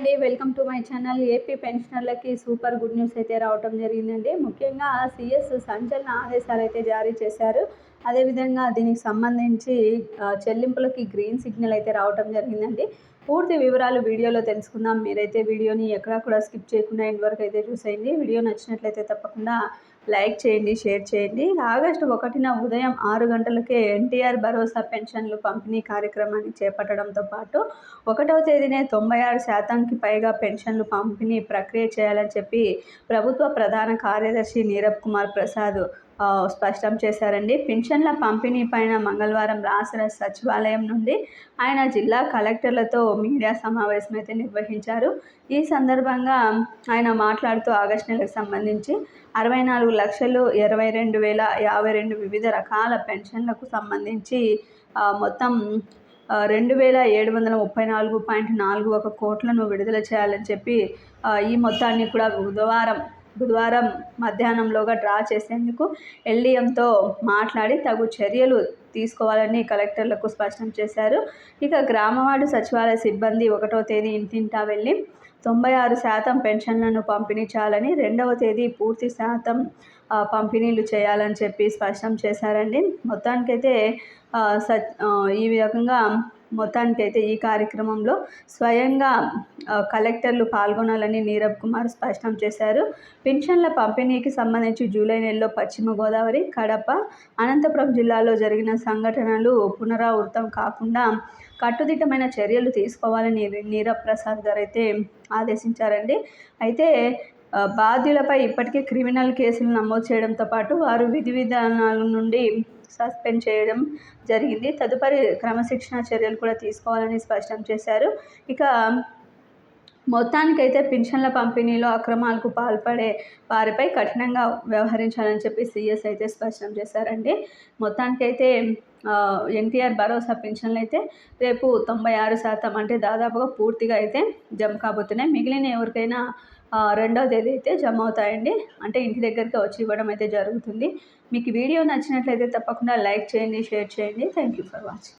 అండి. Welcome to my channel. AP పెన్షనర్లకి super good news అయితే రావటం జరిగిందండి. ముఖ్యంగా సిఎస్ సంచలన ఆదేశాలు అయితే జారీ చేశారు. అదేవిధంగా దీనికి సంబంధించి చెల్లింపులకి గ్రీన్ సిగ్నల్ అయితే రావటం జరిగిందండి. పూర్తి వివరాలు వీడియోలో తెలుసుకుందాం. మీరైతే వీడియోని ఎక్కడా కూడా స్కిప్ చేయకుండా ఎండ్ వరకు అయితే చూసేయండి. వీడియో నచ్చినట్లయితే తప్పకుండా లైక్ చేయండి షేర్ చేయండి. ఆగస్టు ఒకటిన ఉదయం ఆరు గంటలకే ఎన్టీఆర్ భరోసా పెన్షన్లు పంపిణీ కార్యక్రమాన్ని చేపట్టడంతో పాటు ఒకటవ తేదీనే తొంభై ఆరు శాతానికి పైగా పెన్షన్లు పంపిణీ ప్రక్రియ చేయాలని చెప్పి ప్రభుత్వ ప్రధాన కార్యదర్శి నీరబ్ కుమార్ ప్రసాద్ స్పష్టం చేశారండి. పింఛన్ల పంపిణీ పైన మంగళవారం రాష్ట్ర సచివాలయం నుండి ఆయన జిల్లా కలెక్టర్లతో మీడియా సమావేశం అయితే నిర్వహించారు. ఈ సందర్భంగా ఆయన మాట్లాడుతూ ఆగస్టు నెలకు సంబంధించి అరవై నాలుగు లక్షలు ఇరవై రెండు వేల యాభై రెండు వివిధ రకాల పెన్షన్లకు సంబంధించి మొత్తం రెండు వేల ఏడు వందల ముప్పై నాలుగు పాయింట్ నాలుగు ఒక కోట్లను విడుదల చేయాలని చెప్పి ఈ మొత్తాన్ని కూడా బుధవారం బుధవారం మధ్యాహ్నంలోగా డ్రా చేసేందుకు ఎల్డీఎంతో మాట్లాడి తగు చర్యలు తీసుకోవాలని కలెక్టర్లకు స్పష్టం చేశారు. ఇక గ్రామవార్డు సచివాలయ సిబ్బంది ఒకటో తేదీ ఇంటింటా వెళ్ళి తొంభై ఆరు శాతం పెన్షన్లను పంపిణీ చేయాలని రెండవ తేదీ పూర్తి శాతం పంపిణీలు చేయాలని చెప్పి స్పష్టం చేశారండి. మొత్తానికైతే స ఈ రకంగా మొత్తానికైతే ఈ కార్యక్రమంలో స్వయంగా కలెక్టర్లు పాల్గొనాలని నీరబ్ కుమార్ స్పష్టం చేశారు. పెన్షన్ల పంపిణీకి సంబంధించి జూలై నెలలో పశ్చిమ గోదావరి కడప అనంతపురం జిల్లాలో జరిగిన సంఘటనలు పునరావృతం కాకుండా కట్టుదిట్టమైన చర్యలు తీసుకోవాలని నీరబ్ ప్రసాద్ గారు అయితే ఆదేశించారండి. అయితే బాధ్యులపై ఇప్పటికే క్రిమినల్ కేసులు నమోదు చేయడంతో పాటు వారు విధి విధానాల నుండి సస్పెండ్ చేయడం జరిగింది. తదుపరి క్రమశిక్షణ చర్యలు కూడా తీసుకోవాలని స్పష్టం చేశారు. ఇక మొత్తానికైతే పింఛన్ల పంపిణీలో అక్రమాలకు పాల్పడే వారిపై కఠినంగా వ్యవహరించాలని చెప్పి సీఎస్ అయితే స్పష్టం చేశారండి. మొత్తానికైతే ఎన్టీఆర్ భరోసా పెన్షన్లు అయితే రేపు తొంభై ఆరు శాతం అంటే దాదాపుగా పూర్తిగా అయితే జమ కాబోతున్నాయి. మిగిలిన ఎవరికైనా రెండవ తేదీ అయితే జమ అవుతాయండి. అంటే ఇంటి దగ్గరికి వచ్చి ఇవ్వడం అయితే జరుగుతుంది. మీకు వీడియో నచ్చినట్లయితే తప్పకుండా లైక్ చేయండి షేర్ చేయండి. Thank you for watching